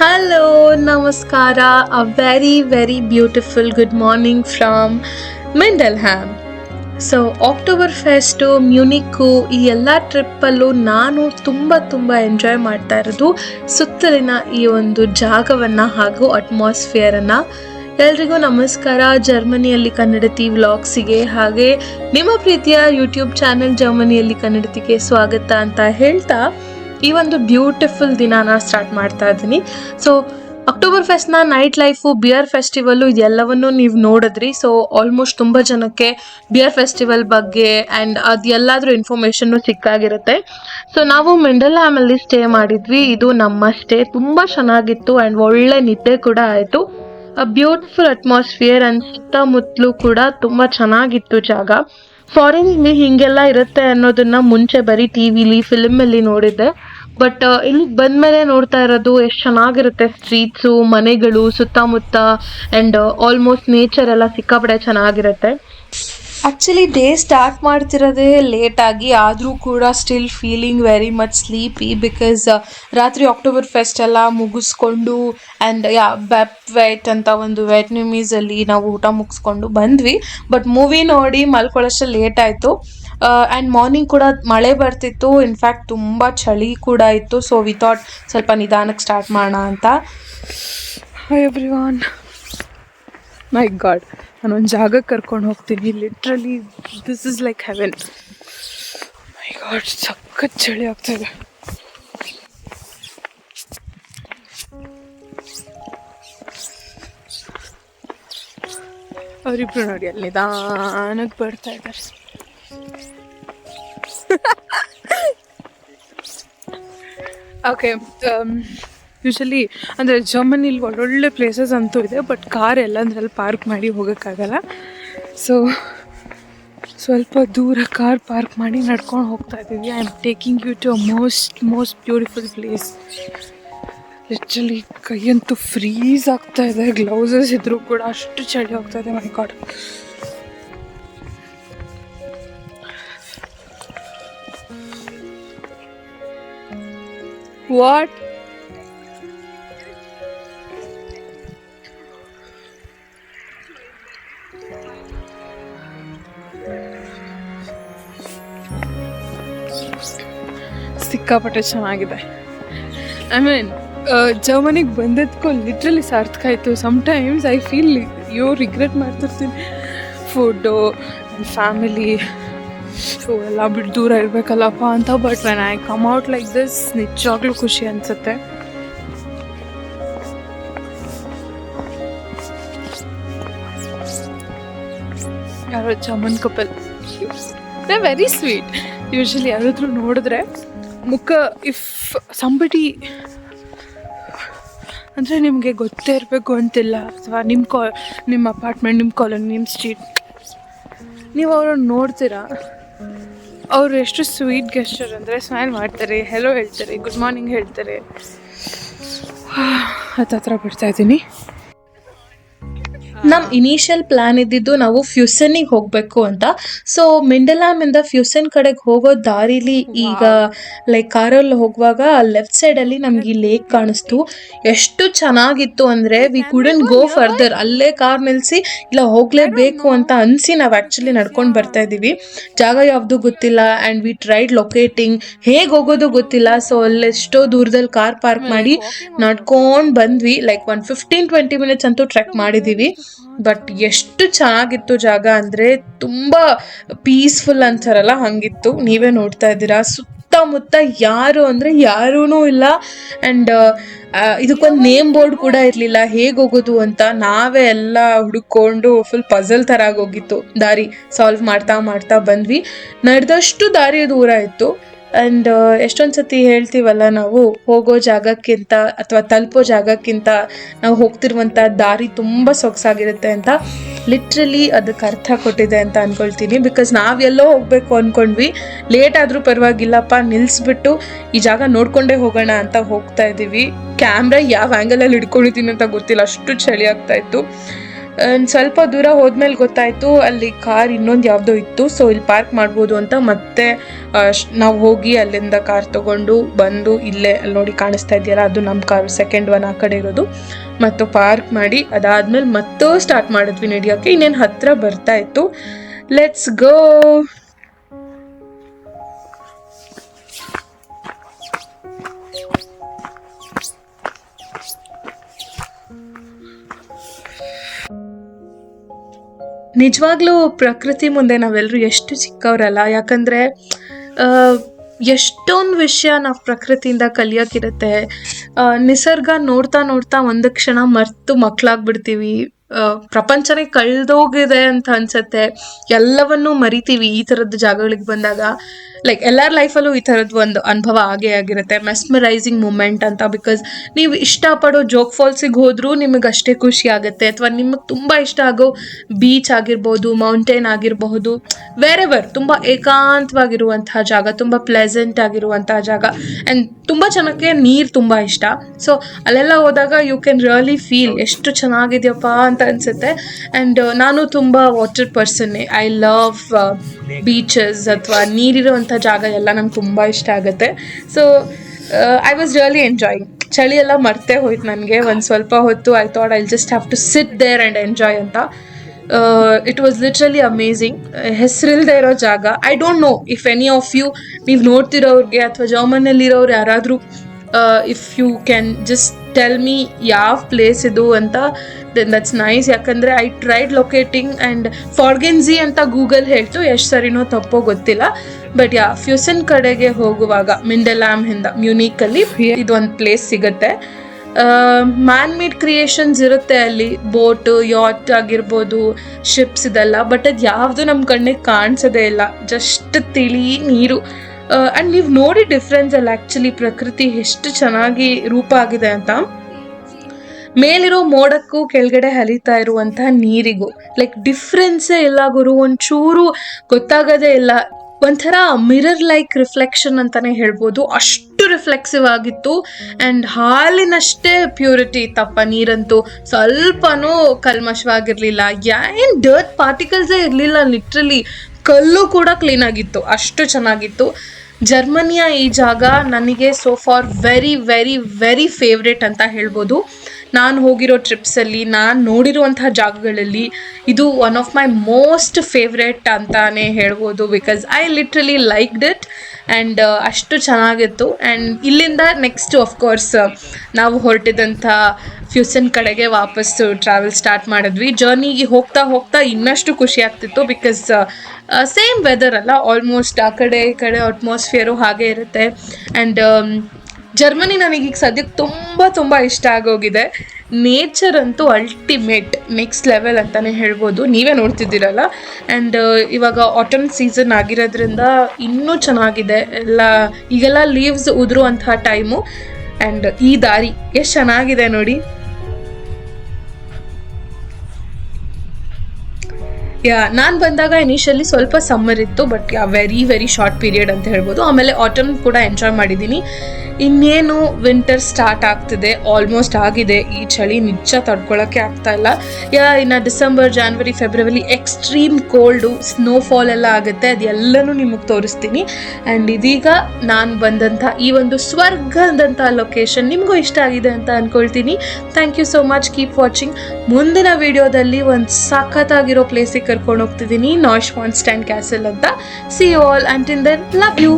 Hello ನಮಸ್ಕಾರ ಅ very very beautiful good morning from Mendel ham so October fest Munich ಈ ಎಲ್ಲ ಟ್ರಿಪ್ಪಲ್ಲೂ ನಾನು ತುಂಬ ತುಂಬ ಎಂಜಾಯ್ ಮಾಡ್ತಾ ಇರೋದು ಸುತ್ತಲಿನ ಈ ಒಂದು ಜಾಗವನ್ನು ಹಾಗೂ ಅಟ್ಮಾಸ್ಫಿಯರನ್ನು ಎಲ್ರಿಗೂ ನಮಸ್ಕಾರ. ಜರ್ಮನಿಯಲ್ಲಿ ಕನ್ನಡತಿ ವ್ಲಾಗ್ಸಿಗೆ ಹಾಗೆ ನಿಮ್ಮ ಪ್ರೀತಿಯ ಯೂಟ್ಯೂಬ್ ಚಾನೆಲ್ ಜರ್ಮನಿಯಲ್ಲಿ ಕನ್ನಡತಿಗೆ ಸ್ವಾಗತ ಅಂತ ಹೇಳ್ತಾ ಈ ಒಂದು ಬ್ಯೂಟಿಫುಲ್ ದಿನಾನ ಸ್ಟಾರ್ಟ್ ಮಾಡ್ತಾ ಇದ್ದೀನಿ. ಸೊ ಅಕ್ಟೋಬರ್ ಫೆಸ್ಟ್ನ ನೈಟ್ ಲೈಫು ಬಿಯರ್ ಫೆಸ್ಟಿವಲ್ಲು ಇದೆಲ್ಲವನ್ನು ನೀವು ನೋಡಿದ್ರಿ. ಸೊ ಆಲ್ಮೋಸ್ಟ್ ತುಂಬ ಜನಕ್ಕೆ ಬಿಯರ್ ಫೆಸ್ಟಿವಲ್ ಬಗ್ಗೆ ಆ್ಯಂಡ್ ಅದು ಎಲ್ಲಾದರೂ ಇನ್ಫಾರ್ಮೇಷನ್ನು ಸಿಕ್ಕಾಗಿರುತ್ತೆ. ಸೊ ನಾವು ಮೆಂಡಲ್ಹ್ಯಾಮಲ್ಲಿ ಸ್ಟೇ ಮಾಡಿದ್ವಿ. ಇದು ನಮ್ಮ ಸ್ಟೇ ತುಂಬ ಚೆನ್ನಾಗಿತ್ತು ಆ್ಯಂಡ್ ಒಳ್ಳೆ ನಿದ್ದೆ ಕೂಡ ಆಯಿತು. ಬ್ಯೂಟಿಫುಲ್ ಅಟ್ಮಾಸ್ಫಿಯರ್ ಆ್ಯಂಡ್ ಸುತ್ತಮುತ್ತಲೂ ಕೂಡ ತುಂಬ ಚೆನ್ನಾಗಿತ್ತು ಜಾಗ. ಫಾರಿನಲ್ಲಿ ಹಿಂಗೆಲ್ಲ ಇರುತ್ತೆ ಅನ್ನೋದನ್ನ ಮುಂಚೆ ಬರೀ ಟಿ ವಿಲಿ ಫಿಲ್ಮಲ್ಲಿ ನೋಡಿದ್ದೆ. ಬಟ್ ಇಲ್ಲಿಗೆ ಬಂದಮೇಲೆ ನೋಡ್ತಾ ಇರೋದು ಎಷ್ಟು ಚೆನ್ನಾಗಿರುತ್ತೆ ಸ್ಟ್ರೀಟ್ಸು ಮನೆಗಳು, ಸುತ್ತಮುತ್ತ ಆ್ಯಂಡ್ ಆಲ್ಮೋಸ್ಟ್ ನೇಚರ್ ಎಲ್ಲ ಸಿಕ್ಕಾಪಡೆ ಚೆನ್ನಾಗಿರುತ್ತೆ. ಆ್ಯಕ್ಚುಲಿ ಡೇ ಸ್ಟಾರ್ಟ್ ಮಾಡ್ತಿರೋದೇ ಲೇಟಾಗಿ ಆದರೂ ಕೂಡ still feeling very much sleepy because ರಾತ್ರಿ ಅಕ್ಟೋಬರ್ ಫೆಸ್ಟ್ ಎಲ್ಲ ಮುಗಿಸ್ಕೊಂಡು ಆ್ಯಂಡ್ ಯಾ ಬೆಪ್ ವೆಟ್ ಅಂತ ಒಂದು ವೆಟ್ನಿಮೀಸಲ್ಲಿ ನಾವು ಊಟ ಮುಗಿಸ್ಕೊಂಡು ಬಂದ್ವಿ. ಬಟ್ ಮೂವಿ ನೋಡಿ ಮಲ್ಕೊಳ್ಳೋಷ್ಟು ಲೇಟ್ ಆಯಿತು. ಆ್ಯಂಡ್ ಮಾರ್ನಿಂಗ್ ಕೂಡ ಮಳೆ ಬರ್ತಿತ್ತು. ಇನ್ಫ್ಯಾಕ್ಟ್ ತುಂಬ ಚಳಿ ಕೂಡ ಇತ್ತು. ಸೊ ಥಾಟ್ ಸ್ವಲ್ಪ ನಿಧಾನಕ್ಕೆ ಸ್ಟಾರ್ಟ್ ಮಾಡೋಣ ಅಂತ. ಹಾಯ್ ಎವ್ರಿವಾನ್ ಮೈ ಗಾಡ್ ನಾನು ಒಂದು ಜಾಗಕ್ಕೆ ಕರ್ಕೊಂಡು ಹೋಗ್ತೀನಿ. Literally this is like heaven my god ಸಖತ್ ಚಳಿ ಆಗ್ತಾಯಿದೆ ಅವರಿಬ್ರು ನೋಡಿ, ಅಲ್ಲಿ ನಿಧಾನಕ್ಕೆ ಬರ್ತಾ ಇದ್ದಾರೆ. ಓಕೆ ಯೂಶಲಿ ಅಂದರೆ ಜರ್ಮನಿಲಿ ಒಳ್ಳೊಳ್ಳೆ ಪ್ಲೇಸಸ್ ಅಂತೂ ಇದೆ ಬಟ್ ಕಾರ್ ಎಲ್ಲಂದ್ರಲ್ಲಿ ಪಾರ್ಕ್ ಮಾಡಿ ಹೋಗೋಕ್ಕಾಗಲ್ಲ. ಸೊ ಸ್ವಲ್ಪ ದೂರ ಕಾರ್ ಪಾರ್ಕ್ ಮಾಡಿ ನಡ್ಕೊಂಡು ಹೋಗ್ತಾ ಇದ್ದೀವಿ. I am taking you to uh most most beautiful place literally ಕೈಯಂತೂ freeze ಆಗ್ತಾ ಇದೆ ಗ್ಲೌಸಸ್ ಇದ್ರೂ ಕೂಡ ಅಷ್ಟು ಚಳಿ ಹೋಗ್ತಾಯಿದೆ ಇದೆ ಮೈ ಗಾಡ್ ವಾಟ್ ಸಿಕ್ಕಾಪಟ್ಟೆ ಚೆನ್ನಾಗಿದೆ. ಐ ಮೀನ್ ಜರ್ಮನಿಗೆ ಬಂದದ್ಕೋ ಲಿಟ್ರಲಿ ಸಾರ್ಥಕ ಆಯಿತು. Sometimes I feel yo regret ಮಾಡ್ತಿರ್ತೀನಿ. ಫುಡ್ಡು ಫ್ಯಾಮಿಲಿ ಸೊ ಎಲ್ಲ ಬಿಟ್ಟು ದೂರ ಇರಬೇಕಲ್ಲಪ್ಪ ಅಂತ but when I come out like this ನಿಜವಾಗ್ಲೂ ಖುಷಿ ಅನಿಸುತ್ತೆ. ಯಾರೋ jamun couple. They very sweet usually ಯಾರಾದ್ರೂ ನೋಡಿದ್ರೆ ಮುಖ ಇಫ್ ಸಂಬಡಿ ಅಂದರೆ ನಿಮಗೆ ಗೊತ್ತೇ ಇರಬೇಕು ಅಂತಿಲ್ಲ. ಅಥವಾ ನಿಮ್ಮ ಕಾ ನಿಮ್ಮ ಅಪಾರ್ಟ್ಮೆಂಟ್ ನಿಮ್ಮ ಕಾಲೋನಿ ನಿಮ್ಮ ಸ್ಟ್ರೀಟ್ ನೀವು ಅವ್ರನ್ನ ನೋಡ್ತೀರಾ? ಅವರು ಎಷ್ಟು ಸ್ವೀಟ್ ಗೆಸ್ಟರ್ ಅಂದರೆ ಸ್ಮೈಲ್ ಮಾಡ್ತಾರೆ ಹೆಲೋ ಹೇಳ್ತಾರೆ ಗುಡ್ ಮಾರ್ನಿಂಗ್ ಹೇಳ್ತಾರೆ. ಹತ್ತತ್ರ ಬಿಡ್ತಾ ಇದ್ದೀನಿ. ನಮ್ಮ ಇನಿಷಿಯಲ್ ಪ್ಲಾನ್ ಇದ್ದಿದ್ದು ನಾವು ಫ್ಯೂಸನ್ನಿಗೆ ಹೋಗಬೇಕು ಅಂತ. ಸೊ ಮಿಂಡಲಾಮಿಂದ ಫ್ಯೂಸನ್ ಕಡೆಗೆ ಹೋಗೋ ದಾರಿಲಿ ಈಗ ಲೈಕ್ ಕಾರಲ್ಲಿ ಹೋಗುವಾಗ ಲೆಫ್ಟ್ ಸೈಡಲ್ಲಿ ನಮ್ಗೆ ಈ ಲೇಕ್ ಕಾಣಿಸ್ತು. ಎಷ್ಟು ಚೆನ್ನಾಗಿತ್ತು ಅಂದರೆ ವಿ ಕುಡನ್ ಗೋ ಫರ್ದರ್ ಅಲ್ಲೇ ಕಾರ್ ನಿಲ್ಲಿಸಿ ಇಲ್ಲ ಹೋಗಲೇಬೇಕು ಅಂತ ಅನಿಸಿ ನಾವು ಆ್ಯಕ್ಚುಲಿ ನಡ್ಕೊಂಡು ಬರ್ತಾ ಇದ್ದೀವಿ. ಜಾಗ ಯಾವುದು ಗೊತ್ತಿಲ್ಲ ಆ್ಯಂಡ್ ವಿ ಟ್ರೈಡ್ ಲೊಕೇಟಿಂಗ್ ಹೇಗೆ ಹೋಗೋದು ಗೊತ್ತಿಲ್ಲ. ಸೊ ಅಲ್ಲೆಷ್ಟೋ ದೂರದಲ್ಲಿ ಕಾರ್ ಪಾರ್ಕ್ ಮಾಡಿ ನಡ್ಕೊಂಡು ಬಂದ್ವಿ. Like one fifteen twenty minutes ಅಂತೂ ಟ್ರೆಕ್ ಮಾಡಿದ್ದೀವಿ. ಬಟ್ ಎಷ್ಟು ಚೆನ್ನಾಗಿತ್ತು ಜಾಗ ಅಂದರೆ ತುಂಬ ಪೀಸ್ಫುಲ್ ಅಂತಾರಲ್ಲ, ಹಂಗಿತ್ತು. ನೀವೇ ನೋಡ್ತಾ ಇದ್ದೀರಾ. ಸುತ್ತಮುತ್ತ ಯಾರು ಅಂದರೆ ಯಾರೂ ಇಲ್ಲ. ಆ್ಯಂಡ್ ಇದಕ್ಕೊಂದು ನೇಮ್ ಬೋರ್ಡ್ ಕೂಡ ಇರಲಿಲ್ಲ. ಹೇಗೆ ಹೋಗೋದು ಅಂತ ನಾವೇ ಎಲ್ಲ ಹುಡುಕೊಂಡು ಫುಲ್ ಪಝಲ್ ಥರ ಆಗೋಗಿತ್ತು ದಾರಿ ಸಾಲ್ವ್ ಮಾಡ್ತಾ ಮಾಡ್ತಾ ಬಂದ್ವಿ. ನಡೆದಷ್ಟು ದಾರಿ ದೂರ ಇತ್ತು. ಆ್ಯಂಡ್ ಎಷ್ಟೊಂದು ಸತಿ ಹೇಳ್ತೀವಲ್ಲ ನಾವು, ಹೋಗೋ ಜಾಗಕ್ಕಿಂತ ಅಥವಾ ತಲುಪೋ ಜಾಗಕ್ಕಿಂತ ನಾವು ಹೋಗ್ತಿರುವಂಥ ದಾರಿ ತುಂಬ ಸೊಗಸಾಗಿರುತ್ತೆ ಅಂತ ಲಿಟ್ರಲಿ ಅದಕ್ಕೆ ಅರ್ಥ ಕೊಟ್ಟಿದೆ ಅಂತ ಅಂದ್ಕೊಳ್ತೀನಿ ಬಿಕಾಸ್ ನಾವೆಲ್ಲೋ ಹೋಗಬೇಕು ಅಂದ್ಕೊಂಡ್ವಿ ಲೇಟ್ ಆದರೂ ಪರವಾಗಿಲ್ಲಪ್ಪ ನಿಲ್ಲಿಸ್ಬಿಟ್ಟು ಈ ಜಾಗ ನೋಡ್ಕೊಂಡೇ ಹೋಗೋಣ ಅಂತ ಹೋಗ್ತಾ ಇದ್ದೀವಿ ಕ್ಯಾಮ್ರಾ ಯಾವ ಆ್ಯಂಗಲಲ್ಲಿ ಹಿಡ್ಕೊಂಡಿದ್ದೀನಿ ಅಂತ ಗೊತ್ತಿಲ್ಲ, ಅಷ್ಟು ಚಳಿ ಆಗ್ತಾ ಇತ್ತು. ಸ್ವಲ್ಪ ದೂರ ಹೋದ್ಮೇಲೆ ಗೊತ್ತಾಯಿತು, ಅಲ್ಲಿ ಕಾರ್ ಇನ್ನೊಂದು ಯಾವುದೋ ಇತ್ತು ಸೊ ಇಲ್ಲಿ ಪಾರ್ಕ್ ಮಾಡ್ಬೋದು ಅಂತ ಮತ್ತೆ ನಾವು ಹೋಗಿ ಅಲ್ಲಿಂದ ಕಾರ್ ತಗೊಂಡು ಬಂದು ಇಲ್ಲೇ ಅಲ್ಲಿ ನೋಡಿ ಕಾಣಿಸ್ತಾ ಇದೆಯಲ್ಲ, ಅದು ನಮ್ಮ ಕಾರ್ ಸೆಕೆಂಡ್ ಒನ್ ಆ ಕಡೆ ಇರೋದು. ಮತ್ತು ಪಾರ್ಕ್ ಮಾಡಿ, ಅದಾದ್ಮೇಲೆ ಮತ್ತೆ ಸ್ಟಾರ್ಟ್ ಮಾಡಿದ್ವಿ ನಡೆಯೋಕ್ಕೆ, ಇನ್ನೇನು ಹತ್ರ ಬರ್ತಾ ಇತ್ತು. ಲೆಟ್ಸ್ ಗೋ ನಿಜವಾಗ್ಲೂ ಪ್ರಕೃತಿ ಮುಂದೆ ನಾವೆಲ್ಲರೂ ಎಷ್ಟು ಚಿಕ್ಕವರಲ್ಲ. ಯಾಕಂದರೆ ಎಷ್ಟೊಂದು ವಿಷಯ ನಾವು ಪ್ರಕೃತಿಯಿಂದ ಕಲಿಯೋಕ್ಕಿರುತ್ತೆ ನಿಸರ್ಗ ನೋಡ್ತಾ ನೋಡ್ತಾ ಒಂದು ಕ್ಷಣ ಮರೆತು ಮಕ್ಕಳಾಗ್ಬಿಡ್ತೀವಿ ಪ್ರಪಂಚನೇ ಕಳೆದೋಗಿದೆ ಅಂತ ಅನ್ಸುತ್ತೆ. ಎಲ್ಲವನ್ನೂ ಮರಿತೀವಿ ಈ ಥರದ್ದು ಜಾಗಗಳಿಗೆ ಬಂದಾಗ. ಲೈಕ್ ಎಲ್ಲರ ಲೈಫಲ್ಲೂ ಈ ಥರದ್ದು ಒಂದು ಅನುಭವ ಆಗೇ ಆಗಿರುತ್ತೆ. ಮೆಸ್ಮರೈಸಿಂಗ್ ಮೂಮೆಂಟ್ ಅಂತ ಬಿಕಾಸ್ ನೀವು ಇಷ್ಟಪಡೋ ಜೋಗ್ ಫಾಲ್ಸಿಗೆ ಹೋದರೂ ನಿಮಗೆ ಅಷ್ಟೇ ಖುಷಿ ಆಗುತ್ತೆ. ಅಥವಾ ನಿಮಗೆ ತುಂಬ ಇಷ್ಟ ಆಗೋ ಬೀಚ್ ಆಗಿರ್ಬೋದು ಮೌಂಟೇನ್ ಆಗಿರಬಹುದು ವೇರೆವರ್ ತುಂಬ ಏಕಾಂತವಾಗಿರುವಂತಹ ಜಾಗ, ತುಂಬ ಪ್ಲೆಸೆಂಟ್ ಆಗಿರುವಂತಹ ಜಾಗ. ಆ್ಯಂಡ್ ತುಂಬ ಜನಕ್ಕೆ ನೀರು ತುಂಬ ಇಷ್ಟ. ಸೊ ಅಲ್ಲೆಲ್ಲ ಹೋದಾಗ ಯು ಕ್ಯಾನ್ ರಿಯಲಿ ಫೀಲ್ ಎಷ್ಟು ಚೆನ್ನಾಗಿದೆಯಪ್ಪ ಅಂತ ಅನಿಸುತ್ತೆ. ಆ್ಯಂಡ್ ನಾನು ತುಂಬ ವಾಟರ್ ಪರ್ಸನ್ನೇ ಐ ಲವ್ ಬೀಚಸ್ ಅಥವಾ ನೀರಿರುವಂಥ ಜಾಗ ಎಲ್ಲ ನಂಗೆ ತುಂಬ ಇಷ್ಟ ಆಗುತ್ತೆ. So I was really enjoying ಚಳಿ ಎಲ್ಲ ಮರ್ತೇ ಹೋಯ್ತು ನನಗೆ. ಒಂದು ಸ್ವಲ್ಪ ಹೊತ್ತು I thought I just have to sit there and enjoy ಅಂತ. ಇಟ್ ವಾಸ್ ಲಿಟ್ರಲಿ ಅಮೇಝಿಂಗ್ ಹೆಸರಿಲ್ಲದೆ ಇರೋ ಜಾಗ. I don't know if any of you ನೀವು ನೋಡ್ತಿರೋರಿಗೆ ಅಥವಾ ಜರ್ಮನಲ್ಲಿರೋರು ಯಾರಾದರೂ if you can just tell me ಯಾವ ಪ್ಲೇಸ್ ಇದು ಅಂತ ದೆನ್ ದಟ್ಸ್ ನೈಸ್ ಯಾಕಂದರೆ I tried locating and Forggensee ಅಂತ ಗೂಗಲ್ ಹೇಳ್ತು ಎಷ್ಟು ಸರಿನೋ ತಪ್ಪೋ ಗೊತ್ತಿಲ್ಲ. ಬಟ್ ಯಾ ಫ್ಯೂಸನ್ ಕಡೆಗೆ ಹೋಗುವಾಗ ಮಿಂಡೆಲ್ಯಾಮ್ ಹಿಂದ ಮ್ಯೂನಿಕಲ್ಲಿ ಇದೊಂದು ಪ್ಲೇಸ್ ಸಿಗುತ್ತೆ. ಮ್ಯಾನ್ ಮೇಡ್ ಕ್ರಿಯೇಷನ್ಸ್ ಇರುತ್ತೆ ಅಲ್ಲಿ ಬೋಟ್ ಯಾಟ್ ಆಗಿರ್ಬೋದು ಶಿಪ್ಸ್ ಇದೆಲ್ಲ ಬಟ್ ಅದು ಯಾವುದು ನಮ್ಮ ಕಣ್ಣಿಗೆ ಕಾಣಿಸೋದೇ ಇಲ್ಲ. ಜಸ್ಟ್ ತಿಳಿ ನೀರು. ಆ್ಯಂಡ್ ನೀವು ನೋಡಿ ಡಿಫ್ರೆನ್ಸ್ ಅಲ್ಲಿ ಆಕ್ಚುಲಿ ಪ್ರಕೃತಿ ಎಷ್ಟು ಚೆನ್ನಾಗಿ ರೂಪ ಆಗಿದೆ ಅಂತ. ಮೇಲಿರೋ ಮೋಡಕ್ಕೂ ಕೆಳಗಡೆ ಹರಿತಾ ಇರುವಂತಹ ನೀರಿಗೂ ಲೈಕ್ ಡಿಫ್ರೆನ್ಸೇ ಇಲ್ಲ ಗುರು, ಒಂಚೂರು ಗೊತ್ತಾಗೋದೇ ಇಲ್ಲ. ಒಂಥರ ಮಿರರ್ ಲೈಕ್ ರಿಫ್ಲೆಕ್ಷನ್ ಅಂತಾನೆ ಹೇಳ್ಬೋದು. ಅಷ್ಟು ರಿಫ್ಲೆಕ್ಸಿವ್ ಆಗಿತ್ತು. ಆ್ಯಂಡ್ ಹಾಲಿನಷ್ಟೇ ಪ್ಯೂರಿಟಿ ಇತ್ತಪ್ಪ ನೀರಂತೂ ಸ್ವಲ್ಪನೂ ಕಲ್ಮಶವಾಗಿರಲಿಲ್ಲ. ಏನು ಡರ್ಟ್ ಪಾರ್ಟಿಕಲ್ಸೇ ಇರಲಿಲ್ಲ ಲಿಟ್ರಲಿ ಕಲ್ಲು ಕೂಡ ಕ್ಲೀನಾಗಿತ್ತು ಅಷ್ಟು ಚೆನ್ನಾಗಿತ್ತು. ಜರ್ಮನಿಯ ಈ ಜಾಗ ನನಗೆ so far very very very favourite ಅಂತ ಹೇಳ್ಬೋದು. ನಾನು ಹೋಗಿರೋ ಟ್ರಿಪ್ಸಲ್ಲಿ ನಾನು ನೋಡಿರುವಂತಹ ಜಾಗಗಳಲ್ಲಿ ಇದು one of my most favourite ಅಂತಾನೆ ಹೇಳ್ಬೋದು because I literally liked it and ಅಷ್ಟು ಚೆನ್ನಾಗಿತ್ತು. ಆ್ಯಂಡ್ ಇಲ್ಲಿಂದ ನೆಕ್ಸ್ಟ್ ಕೋರ್ಸ್ ನಾವು ಹೊರಟಿದಂಥ ಫ್ಯೂಸನ್ ಕಡೆಗೆ ವಾಪಸ್ಸು ಟ್ರಾವೆಲ್ ಸ್ಟಾರ್ಟ್ ಮಾಡಿದ್ವಿ. ಜರ್ನಿಗೆ ಹೋಗ್ತಾ ಹೋಗ್ತಾ ಇನ್ನಷ್ಟು ಖುಷಿ ಆಗ್ತಿತ್ತು ಬಿಕಾಸ್ ಸೇಮ್ ವೆದರ್ ಅಲ್ಲ ಆಲ್ಮೋಸ್ಟ್ ಆ ಕಡೆ ಈ ಕಡೆ ಅಟ್ಮಾಸ್ಫಿಯರು ಹಾಗೆ ಇರುತ್ತೆ. ಆ್ಯಂಡ್ ಜರ್ಮನಿ ನನಗೀಗ ಸದ್ಯಕ್ಕೆ ತುಂಬ ತುಂಬ ಇಷ್ಟ ಆಗೋಗಿದೆ. ನೇಚರ್ ಅಂತೂ ಅಲ್ಟಿಮೇಟ್ ನೆಕ್ಸ್ಟ್ ಲೆವೆಲ್ ಅಂತಲೇ ಹೇಳ್ಬೋದು. ನೀವೇ ನೋಡ್ತಿದ್ದೀರಲ್ಲ? ಆ್ಯಂಡ್ ಇವಾಗ ಆಟಮ್ ಸೀಸನ್ ಆಗಿರೋದ್ರಿಂದ ಇನ್ನೂ ಚೆನ್ನಾಗಿದೆ. ಎಲ್ಲ, ಈಗೆಲ್ಲ ಲೀವ್ಸ್ ಉದುರುವಂತಹ ಟೈಮು ಆ್ಯಂಡ್ ಈ ದಾರಿ, ಎಷ್ಟು ಚೆನ್ನಾಗಿದೆ ನೋಡಿ. ನಾನು ಬಂದಾಗ ಇನಿಷಿಯಲಿ ಸ್ವಲ್ಪ ಸಮ್ಮರ್ ಇತ್ತು but yeah very very short period ಅಂತ ಹೇಳ್ಬೋದು. ಆಮೇಲೆ ಆಟಮ್ ಕೂಡ ಎಂಜಾಯ್ ಮಾಡಿದ್ದೀನಿ. ಇನ್ನೇನು ವಿಂಟರ್ ಸ್ಟಾರ್ಟ್ ಆಗ್ತಿದೆ ಆಲ್ಮೋಸ್ಟ್ ಆಗಿದೆ. ಈ ಚಳಿ ನಿಜ ತಡ್ಕೊಳ್ಳೋಕ್ಕೆ ಆಗ್ತಾ ಇಲ್ಲ. ಯಾ, ಇನ್ನು December January February extreme cold snowfall ಎಲ್ಲ ಆಗುತ್ತೆ. ಅದೆಲ್ಲನೂ ನಿಮಗೆ ತೋರಿಸ್ತೀನಿ. ಆ್ಯಂಡ್ ಇದೀಗ ನಾನು ಬಂದಂಥ ಈ ಒಂದು ಸ್ವರ್ಗದಂಥ ಲೊಕೇಶನ್ ನಿಮಗೂ ಇಷ್ಟ ಆಗಿದೆ ಅಂತ ಅಂದ್ಕೊಳ್ತೀನಿ thank you so much keep watching ಮುಂದಿನ ವಿಡಿಯೋದಲ್ಲಿ ಒಂದು ಸಖತ್ತಾಗಿರೋ ಪ್ಲೇಸಿಗೆ ಕರ್ಕೊಂಡು ಹೋಗ್ತಿದ್ದೀನಿ ನಾಯ್ಸ್ ಸ್ಟ್ಯಾಂಡ್ ಕ್ಯಾಸಲ್ ಅಂತ. See all until then love you